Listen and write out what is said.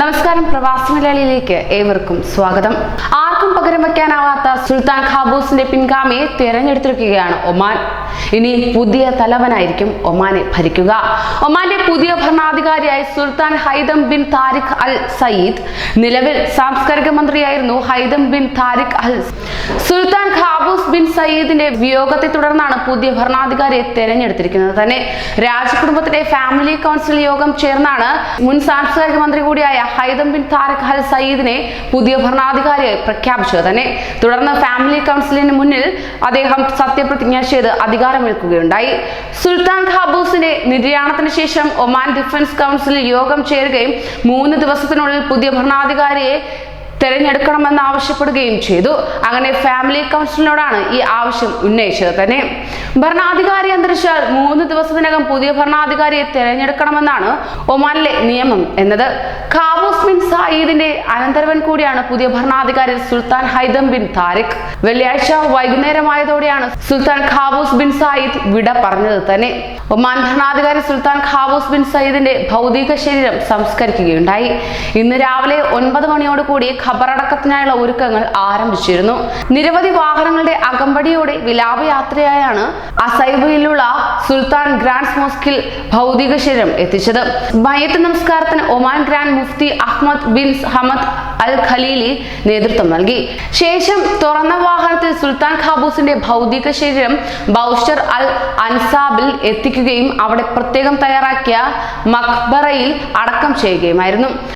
നമസ്കാരം പ്രവാസി മലയാളിയിലേക്ക് ഏവർക്കും സ്വാഗതം. ആർക്കും പകരം വയ്ക്കാനാവാത്ത സുൽത്താൻ ഖാബൂസിന്റെ പിൻഗാമിയെ തിരഞ്ഞെടുത്തിരിക്കുകയാണ് ഒമാൻ. ഇനി പുതിയ തലവനായിരിക്കും ഒമാനെ ഭരിക്കുക. ഒമാന്റെ പുതിയ ഭരണാധികാരിയായി Sultan Haitham bin Tariq Al Said നിലവിൽ സാംസ്കാരിക മന്ത്രിയായിരുന്നു Haitham bin Tariq Al Sultan Qaboos bin സയ്യിദിന്റെ വിയോഗത്തെ തുടർന്നാണ് പുതിയ ഭരണാധികാരിയെ തെരഞ്ഞെടുത്തിരിക്കുന്നത്. തന്നെ രാജകുടുംബത്തിന്റെ ഫാമിലി കൗൺസിൽ യോഗം ചേർന്നാണ് മുൻ സാംസ്കാരിക മന്ത്രി കൂടിയായ ഹൈദം ബിൻ താരിഖ് അൽ സയ്യിദിനെ പുതിയ ഭരണാധികാരിയായി പ്രഖ്യാപിച്ചത്. തന്നെ തുടർന്ന് ഫാമിലി കൗൺസിലിന് മുന്നിൽ അദ്ദേഹം സത്യപ്രതിജ്ഞ ചെയ്ത് അധികാരമേൽക്കുകയുണ്ടായി. സുൽത്താൻ ഖാബൂസിന്റെ നിര്യാണത്തിന് ശേഷം ഒമാൻ ഡിഫൻസ് കൗൺസിലിൽ യോഗം ചേരുകയും മൂന്ന് ദിവസത്തിനുള്ളിൽ പുതിയ ഭരണാധികാരിയെ തെരഞ്ഞെടുക്കണമെന്ന് ആവശ്യപ്പെടുകയും ചെയ്തു. അങ്ങനെ ഫാമിലി കൗൺസിലിനോടാണ് ഈ ആവശ്യം ഉന്നയിച്ചത് തന്നെ. ഭരണാധികാരി അന്തരിച്ചാൽ മൂന്ന് ദിവസത്തിനകം പുതിയ ഭരണാധികാരിയെ തിരഞ്ഞെടുക്കണമെന്നാണ് ഒമാനിലെ നിയമം എന്നത്. ഖാബൂസ് ബിൻ സായിദിന്റെ അനന്തരവൻ കൂടിയാണ് പുതിയ ഭരണാധികാരി സുൽത്താൻ ഹൈദം ബിൻ താരിഖ്. വെള്ളിയാഴ്ച വൈകുന്നേരമായതോടെയാണ് സുൽത്താൻ ഖാബൂസ് ബിൻ സായിദ് വിട പറഞ്ഞത് തന്നെ. ഒമാൻ ഭരണാധികാരി സുൽത്താൻ ഖാബൂസ് ബിൻ സയ്യിദിന്റെ ഭൗതിക ശരീരം സംസ്കരിക്കുകയുണ്ടായി. ഇന്ന് രാവിലെ ഒൻപത് മണിയോടുകൂടി ഖബറടക്കത്തിനായുള്ള ഒരുക്കങ്ങൾ ആരംഭിച്ചിരുന്നു. നിരവധി വാഹനങ്ങളുടെ അകമ്പടിയോടെ വിലാപയാത്രയായാണ് അസൈബയിലുള്ള സുൽത്താൻ ഗ്രാൻഡ് മോസ്കിൽ ഭൗതിക ശരീരം എത്തിച്ചത്. മയത്ത് നമസ്കാരത്തിന് Oman grand Mufti Ahmed bin Hamad Al Khalili നേതൃത്വം നൽകി. ശേഷം തുറന്ന വാഹനത്തിൽ സുൽത്താൻ ഖാബൂസിന്റെ ഭൗതിക ശരീരം ബൗഷർ അൽ അൻസാബിൽ എത്തിക്കുകയും അവിടെ പ്രത്യേകം തയ്യാറാക്കിയ മക്ബറയിൽ അടക്കം ചെയ്യുകയുമായിരുന്നു.